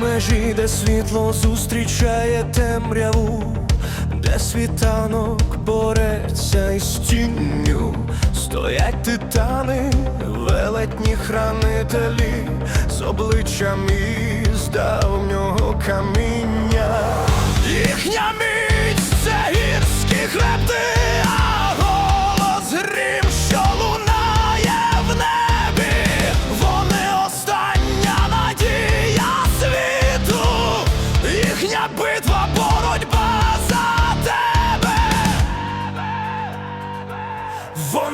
межі, де світло зустрічає темряву, де світанок бореться із тінню, стоять титани, велетні хранителі з обличчям із давнього каміння.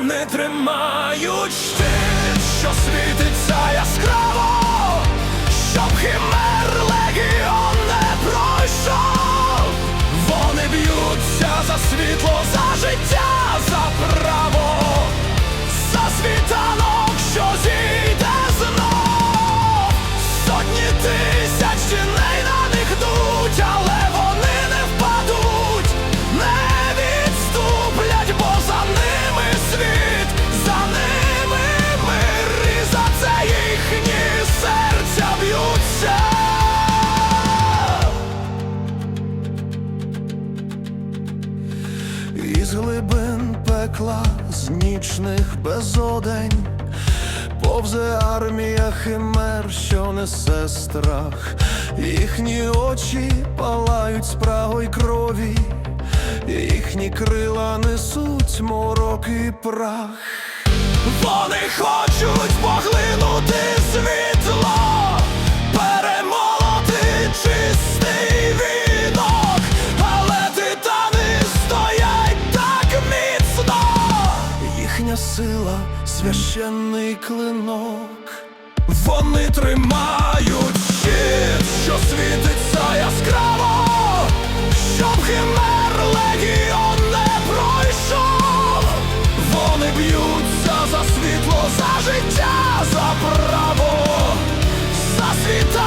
Вони тримають щит, що світиться яскраво, Глибин пекла, з нічних безодень, повзе армія химер, що несе страх, їхні очі палають спрагою крові, їхні крила несуть морок і прах. Вони хочуть поглинути світло, перемолоти чистий клинок. Вони тримають щит, що світиться яскраво, щоб химер легіон не пройшов. Вони б'ються за світло, за життя, за право, за світанок,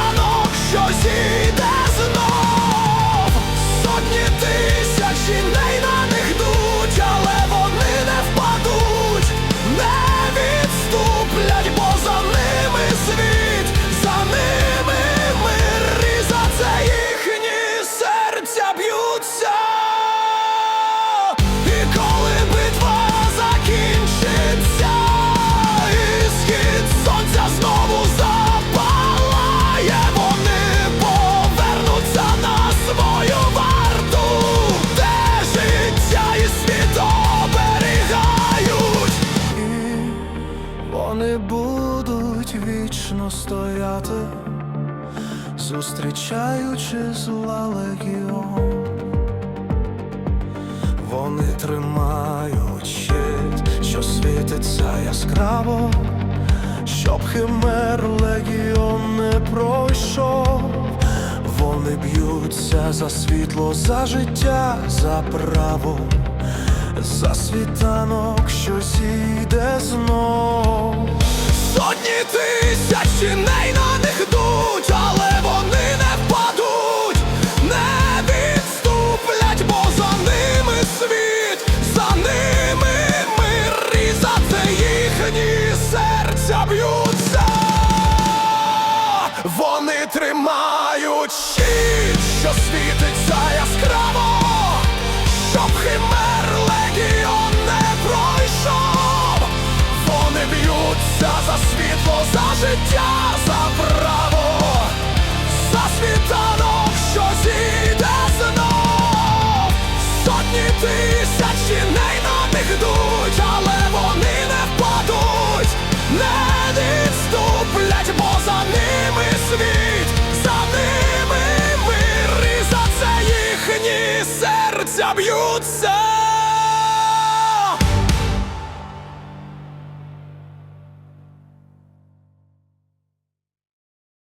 зустрічаючи зла легіон. Вони тримають щит, що світиться яскраво, щоб химер легіон не пройшов. Вони б'ються за світло, за життя, за право, за світанок, що зійде знов. Сотні тисяч Вони тримають щит, що світиться яскраво, щоб химер roadside.